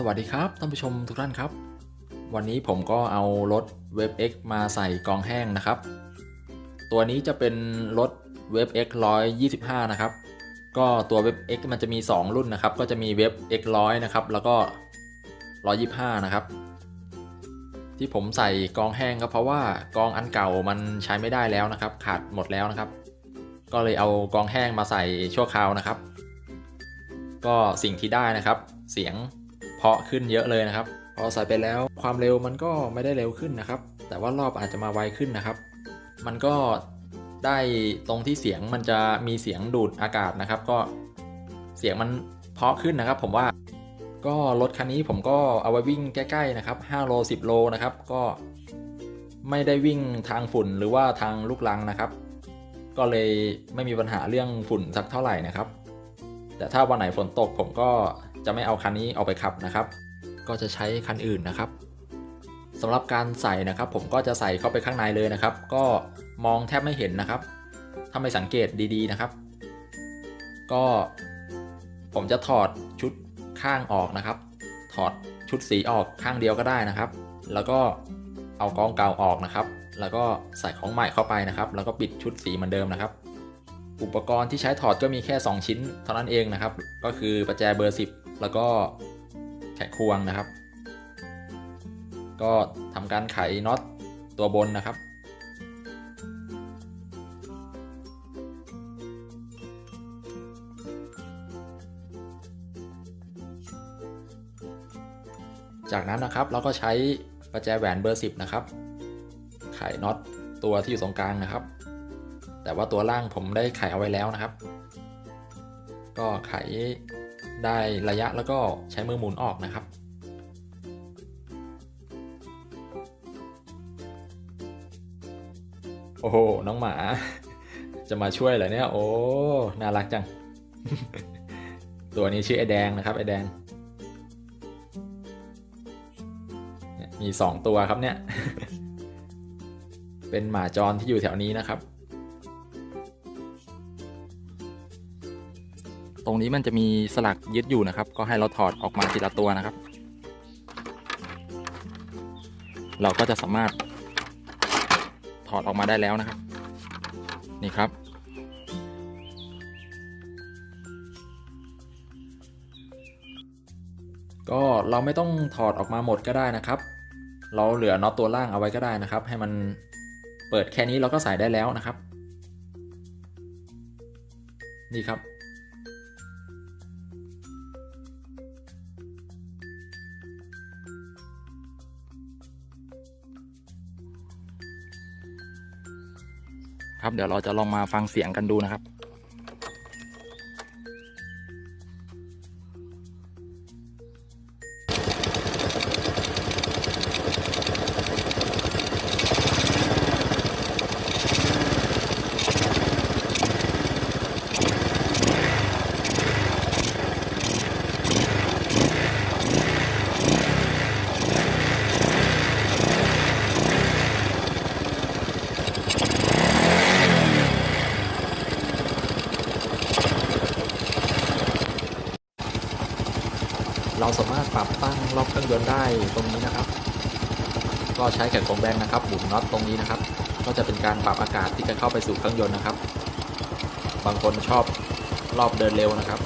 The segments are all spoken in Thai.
สวัสดีครับท่านผู้ชมทุกท่านครับ วันนี้ผมก็เอารถ Web X มาใส่กองแห้งนะครับ ตัวนี้จะเป็นรถ Web X 125 นะครับ ก็ตัว Web X มันจะมี 2 รุ่นนะครับ ก็จะมี Web X 100 นะครับ แล้วก็ 125 นะครับ ที่ผมใส่กองแห้งก็เพราะว่ากองอันเก่ามันใช้ไม่ได้แล้วนะครับ ขาดหมดแล้วนะครับ ก็เลยเอากองแห้งมาใส่ชั่วคราวนะครับ ก็สิ่งที่ได้นะครับ เสียง เพาะขึ้นเยอะเลยนะครับ พอใส่ไปแล้วความเร็วมันก็ไม่ได้เร็วขึ้นนะครับ แต่ว่ารอบอาจจะมาไวขึ้นนะครับ มันก็ได้ตรงที่เสียงมันจะมีเสียงดูดอากาศนะครับ ก็เสียงมันเพาะขึ้นนะครับ ผมว่าก็รถคันนี้ผมก็เอาไว้วิ่งใกล้ๆนะครับ5โล10 โลนะครับ ก็ไม่ได้วิ่งทางฝุ่นหรือว่าทางลูกลังนะครับ ก็เลยไม่มีปัญหาเรื่องฝุ่นสักเท่าไหร่นะครับ แต่ถ้าวันไหนฝนตกผมก็ จะไม่เอาคันนี้เอาไปขับนะครับ ก็จะใช้คันอื่นนะครับสำหรับการใส่นะครับผมก็จะใส่เข้าไปข้างในเลยนะครับ ก็มองแทบไม่เห็นนะครับ ถ้าไม่สังเกตดีๆนะครับ ก็ผมจะถอดชุดข้างออกนะครับ ถอดชุดสีออกข้างเดียวก็ได้นะครับ แล้วก็เอากองเก่าออกนะครับ แล้วก็ใส่ของใหม่เข้าไปนะครับ แล้วก็ปิดชุดสีเหมือนเดิมนะครับ อุปกรณ์ที่ใช้ถอดก็มีแค่ 2 ชิ้นเท่านั้นเองนะครับ ก็คือประแจเบอร์ 10 แล้วก็ไขควงนะครับ ก็ทำการไขน็อตตัวบนนะครับ จากนั้นนะครับเราก็ใช้ประแจแหวนเบอร์ 10 นะครับ ไขน็อตตัวที่อยู่ตรงกลางนะครับ แต่ว่าตัวล่างผมได้ไขเอาไว้แล้วนะครับ ก็ไข ได้ระยะแล้วก็ใช้มือหมุนออกนะครับ โอ้โห น้องหมา จะมาช่วยเหรอเนี่ย โอ้ น่ารักจัง ตัวนี้ชื่อไอแดงนะครับ ไอแดง มีสองตัวครับเนี่ย เป็นหมาจรที่อยู่แถวนี้นะครับ ตรงนี้มันจะมีสลักยึดอยู่นะครับ ก็ให้เราถอดออกมาทีละตัวนะครับ เราก็จะสามารถถอดออกมาได้แล้วนะครับ นี่ครับ ก็เราไม่ต้องถอดออกมาหมดก็ได้นะครับ เราเหลือน็อตตัวล่างเอาไว้ก็ได้นะครับ ให้มันเปิดแค่นี้เราก็ใส่ได้แล้วนะครับ นี่ครับ ครับเดี๋ยวเราจะลองมาฟังเสียงกันดูนะครับ เราสามารถปรับตั้งรอบเครื่องยนต์ได้ตรงนี้นะครับ ก็ใช้แขนกงแบงนะครับหมุนน็อตตรงนี้นะครับ ก็จะเป็นการปรับอากาศที่จะเข้าไปสู่เครื่องยนต์นะครับ บางคนชอบรอบเดินเร็วนะครับ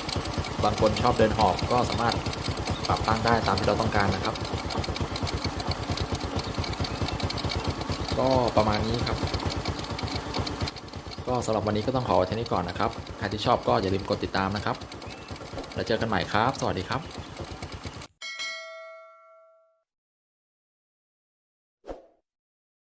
บางคนชอบเดินหอบก็สามารถปรับตั้งได้ตามที่เราต้องการนะครับ ก็ประมาณนี้ครับ ก็สำหรับวันนี้ก็ต้องขอเท่านี้ก่อนนะครับ ใครที่ชอบก็อย่าลืมกดติดตามนะครับ แล้วเจอกันใหม่ครับ สวัสดีครับ